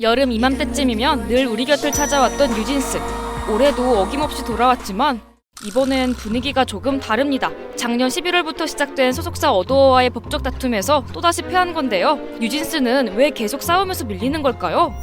여름 이맘때쯤이면 늘 우리 곁을 찾아왔던 뉴진스. 올해도 어김없이 돌아왔지만 이번엔 분위기가 조금 다릅니다. 작년 11월부터 시작된 소속사 어도어와의 법적 다툼에서 또다시 패한 건데요. 뉴진스는 왜 계속 싸우면서 밀리는 걸까요?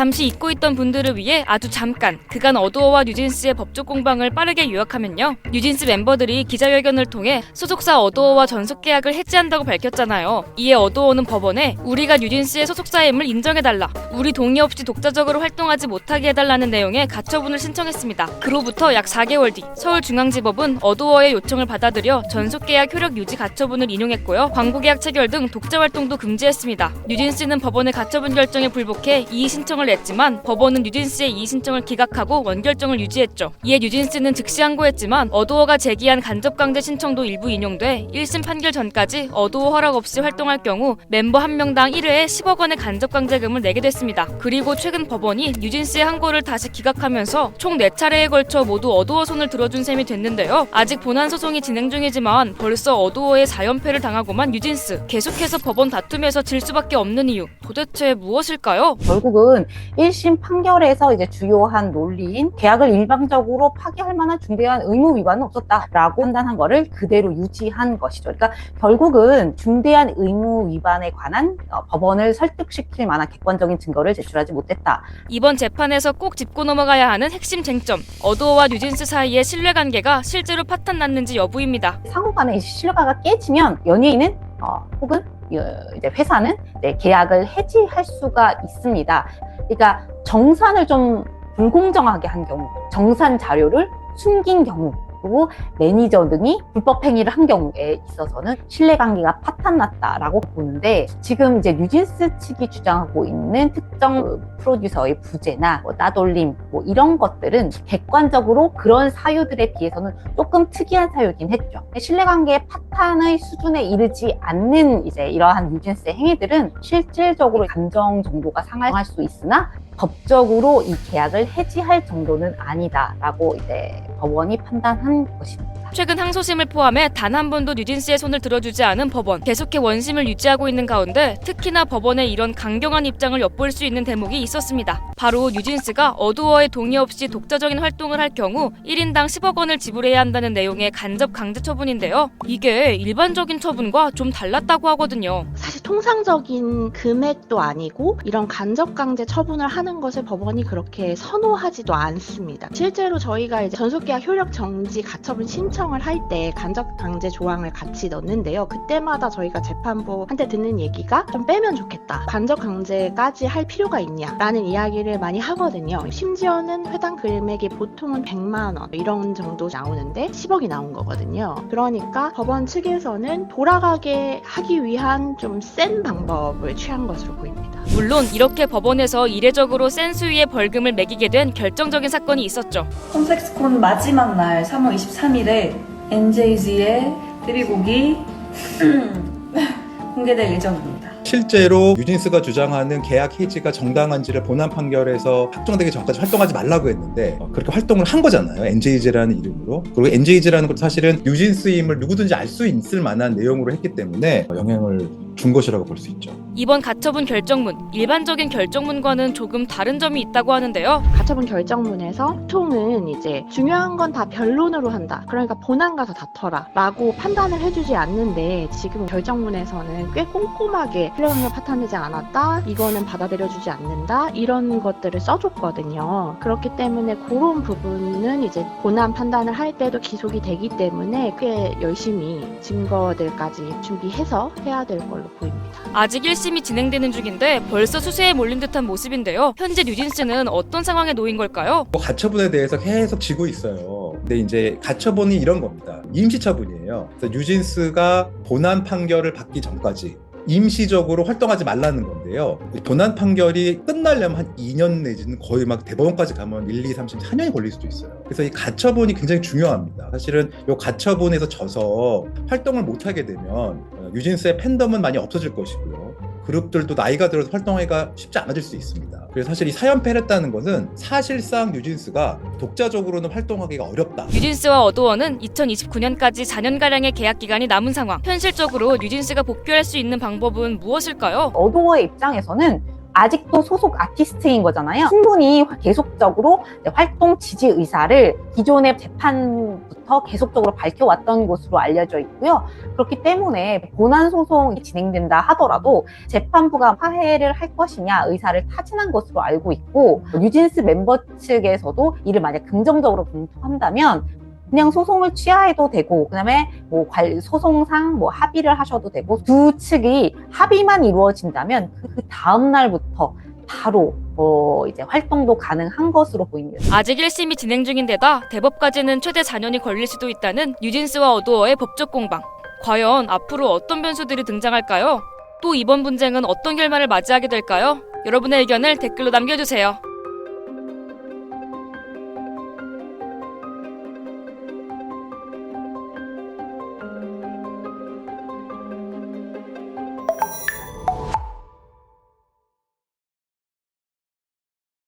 잠시 잊고 있던 분들을 위해 아주 잠깐 그간 어도어와 뉴진스의 법적 공방을 빠르게 요약하면요. 뉴진스 멤버들이 기자회견을 통해 소속사 어도어와 전속 계약을 해지한다고 밝혔잖아요. 이에 어도어는 법원에 우리가 뉴진스의 소속사임을 인정해달라. 우리 동의 없이 독자적으로 활동하지 못하게 해달라는 내용의 가처분을 신청했습니다. 그로부터 약 4개월 뒤 서울중앙지법은 어도어의 요청을 받아들여 전속 계약 효력 유지 가처분을 인용했고요. 광고 계약 체결 등 독자 활동도 금지했습니다. 뉴진스는 법원의 가처분 결정에 불복해 이의 신청을 냈지만 법원은 뉴진스의 이의 신청을 기각하고 원결정을 유지했죠. 이에 뉴진스는 즉시 항고했지만 어도어가 제기한 간접 강제 신청도 일부 인용돼 1심 판결 전까지 어도어 허락 없이 활동할 경우 멤버 한 명당 1회에 10억 원의 간접 강제금을 내게 됐습니다. 그리고 최근 법원이 뉴진스의 항고를 다시 기각하면서 총 4차례에 걸쳐 모두 어도어 손을 들어준 셈이 됐는데요. 아직 본안 소송이 진행 중이지만 벌써 어도어의 4연패를 당하고만 뉴진스 계속해서 법원 다툼에서 질 수밖에 없는 이유 도대체 무엇일까요? 결국은 1심 판결에서 이제 주요한 논리인 계약을 일방적으로 파기할 만한 중대한 의무 위반은 없었다라고 판단한 거를 그대로 유지한 것이죠. 그러니까 결국은 중대한 의무 위반에 관한 어, 법원을 설득시킬 만한 객관적인 증거를 제출하지 못했다. 이번 재판에서 꼭 짚고 넘어가야 하는 핵심 쟁점 어도어와 뉴진스 사이의 신뢰관계가 실제로 파탄 났는지 여부입니다. 상호간의 이 신뢰가 깨지면 연예인은 어, 혹은 어, 이제 회사는 네, 계약을 해지할 수가 있습니다. 그러니까 정산을 좀 불공정하게 한 경우, 정산 자료를 숨긴 경우, 그리고 매니저 등이 불법 행위를 한 경우에 있어서는 신뢰관계가 파탄났다라고 보는데 지금 이제 뉴진스 측이 주장하고 있는 특정 그 프로듀서의 부재나 뭐 따돌림 뭐 이런 것들은 객관적으로 그런 사유들에 비해서는 조금 특이한 사유이긴 했죠. 신뢰관계의 파탄의 수준에 이르지 않는 이제 이러한 뉴진스의 행위들은 실질적으로 감정 정도가 상할 수 있으나 법적으로 이 계약을 해지할 정도는 아니다라고 이제 법원이 판단한 것입니다. 최근 항소심을 포함해 단 한 번도 뉴진스의 손을 들어주지 않은 법원 계속해 원심을 유지하고 있는 가운데 특히나 법원의 이런 강경한 입장을 엿볼 수 있는 대목이 있었습니다. 바로 뉴진스가 어두어의 동의 없이 독자적인 활동을 할 경우 1인당 10억 원을 지불해야 한다는 내용의 간접 강제 처분인데요. 이게 일반적인 처분과 좀 달랐다고 하거든요. 사실 통상적인 금액도 아니고 이런 간접 강제 처분을 하는 것을 법원이 그렇게 선호하지도 않습니다. 실제로 저희가 이제 전속계약 효력 정지 가처분 신청 을 할 때 간접 강제 조항을 같이 넣는데요. 그때마다 저희가 재판부한테 듣는 얘기가 좀 빼면 좋겠다. 간접 강제까지 할 필요가 있냐라는 이야기를 많이 하거든요. 심지어는 해당 금액이 보통은 100만 원 이런 정도 나오는데 10억이 나온 거거든요. 그러니까 법원 측에서는 돌아가게 하기 위한 좀 센 방법을 취한 것으로 보입니다. 물론 이렇게 법원에서 이례적으로 센 수위의 벌금을 매기게 된 결정적인 사건이 있었죠. 컴섹스콘 마지막 날 3월 23일에 NJZ의 데뷔곡이 공개될 예정입니다. 실제로 뉴진스가 주장하는 계약 해지가 정당한지를 본안 판결에서 확정되기 전까지 활동하지 말라고 했는데 어, 그렇게 활동을 한 거잖아요. NJ즈라는 이름으로. 그리고 NJ즈라는 것도 사실은 뉴진스임을 누구든지 알 수 있을 만한 내용으로 했기 때문에 영향을 준 것이라고 볼 수 있죠. 이번 가처분 결정문 일반적인 결정문과는 조금 다른 점이 있다고 하는데요. 가처분 결정문에서 보통은 이제 중요한 건 다 변론으로 한다. 그러니까 본안 가서 다퉈라. 라고 판단을 해주지 않는데 지금 결정문에서는 꽤 꼼꼼하게 필요능력 파탄되지 않았다. 이거는 받아들여주지 않는다. 이런 것들을 써줬거든요. 그렇기 때문에 그런 부분은 이제 본안 판단을 할 때도 기속이 되기 때문에 꽤 열심히 증거들까지 준비해서 해야 될 걸로 보입니다. 아직 1심 이 진행되는 중인데 벌써 수세에 몰린 듯한 모습인데요. 현재 뉴진스는 어떤 상황에 놓인 걸까요? 뭐 가처분에 대해서 계속 지고 있어요. 근데 이제 가처분이 이런 겁니다. 임시처분이에요. 그래서 뉴진스가 본안 판결을 받기 전까지 임시적으로 활동하지 말라는 건데요. 본안 판결이 끝나려면 한 2년 내지는 거의 막 대법원까지 가면 1, 2, 3, 4년이 걸릴 수도 있어요. 그래서 이 가처분이 굉장히 중요합니다. 사실은 이 가처분에서 져서 활동을 못하게 되면 어, 뉴진스의 팬덤은 많이 없어질 것이고요. 그룹들도 나이가 들어서 활동하기가 쉽지 않아질 수 있습니다. 그래서 사실 이 사연패를 했다는 것은 사실상 뉴진스가 독자적으로는 활동하기가 어렵다. 뉴진스와 어도어는 2029년까지 4년가량의 계약 기간이 남은 상황. 현실적으로 뉴진스가 복귀할 수 있는 방법은 무엇일까요? 어도어의 입장에서는 아직도 소속 아티스트인 거잖아요. 충분히 계속적으로 활동 지지 의사를 기존의 재판부터 계속적으로 밝혀왔던 것으로 알려져 있고요. 그렇기 때문에 본안 소송이 진행된다 하더라도 재판부가 화해를 할 것이냐 의사를 타진한 것으로 알고 있고 뉴진스 멤버 측에서도 이를 만약 긍정적으로 검토한다면 그냥 소송을 취하해도 되고 그다음에 뭐 관- 소송상 뭐 합의를 하셔도 되고 두 측이 합의만 이루어진다면 그, 그 다음 날부터 바로 어 이제 활동도 가능한 것으로 보입니다. 아직 1심이 진행 중인 데다 대법까지는 최대 4년이 걸릴 수도 있다는 뉴진스와 어도어의 법적 공방. 과연 앞으로 어떤 변수들이 등장할까요? 또 이번 분쟁은 어떤 결말을 맞이하게 될까요? 여러분의 의견을 댓글로 남겨주세요.